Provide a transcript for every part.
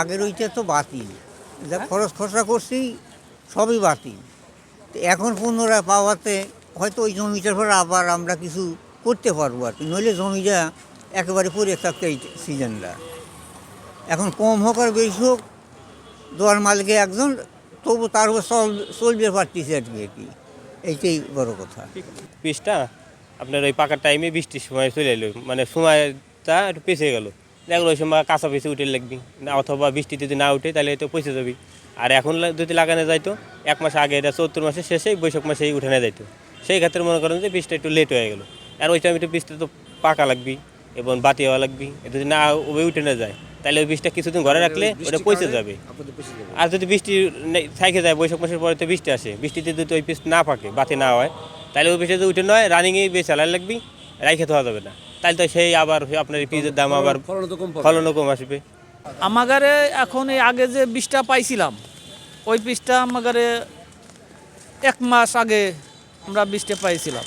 আগের ওইটা তো বাতিল। যা খরচ খরচা করছি সবই বাতিল। তো এখন পুনরায় পাওয়াতে হয়তো ওই জমিটার পর আবার আমরা কিছু করতে পারব আর কি। নইলে জমিটা একেবারে পড়ে থাকতে এই সিজনটা। এখন কম হোক আর বেশি হোক দোয়ার মালিকে একজন তবু তার উপর চল চলবে পারতেছে আর কি আর কি এইটাই বড় কথা। পিসটা আপনার ওই পাকার টাইমে বৃষ্টির সময় চলে এলো। মানে সময়টা একটু পেছিয়ে গেল। দেখল ওই সময় কাঁচা পিসে উঠে লাগবি অথবা বৃষ্টি যদি না উঠে তাহলে তো পয়সা যাবি। আর এখন যদি লাগানো যাইতো এক মাস আগে এটা চৌত্তর মাসের শেষে বৈশাখ মাসেই উঠে না যাইতো। সেই ক্ষেত্রে মনে করেন যে বীজটা একটু লেট হয়ে গেল। আর ওই টাইমে বীজটা তো পাকা লাগবি এবং বাতি হওয়া লাগবি। যদি না ওই উঠে না যায় তাহলে ওই বীজটা কিছুদিন ঘরে রাখলে ওটা পয়সা যাবে। আর যদি বৃষ্টি থাকে যায় বৈশাখ মাসের পরে তো বৃষ্টি আসে। বৃষ্টিতে যদি ওই পিস না পাকে বাতি না হয় তাহলে ওই পিসে যদি উঠে নয় রানিংয়ে বেশ চালাই লাগবি রাইখে তো যাবে না। তাহলে তো সেই আবার আপনার এই পিসের দাম আবার ফলনও কম আসবে। আমাগারে এখন এই আগে যে বীজটা পাইছিলাম ওই বীজটা আমাগারে এক মাস আগে আমরা বীজটা পাইছিলাম।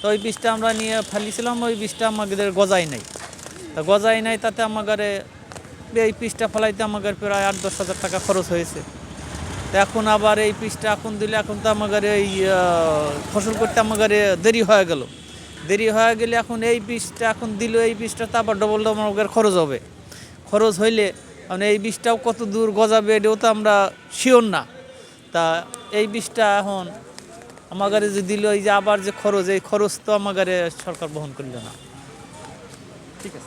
তো ওই বীজটা আমরা নিয়ে ফেলিছিলাম ওই বীজটা আমাদের গজাই নাই। তা গজাই নাই তাতে আমাগারে এই পিসটা ফেলাইতে আমাদের প্রায় আট দশ হাজার টাকা খরচ হয়েছে। তো এখন আবার এই পিসটা এখন দিলে এখন তো আমাদের এই ফসল করতে আমাদের দেরি হয়ে গেল। দেরি হয়ে গেলে এখন এই বীজটা এখন দিল, এই বীজটা তো আবার ডবল ডবল আমাদের খরচ হবে। খরচ হইলে মানে এই বীজটাও কত দূর গজাবে এটাও তো আমরা শিওর না। তা এই বীজটা এখন আমাগারে যে দিল, এই যে আবার যে খরচ, এই খরচ তো আমাগারে সরকার বহন করল না। ঠিক আছে।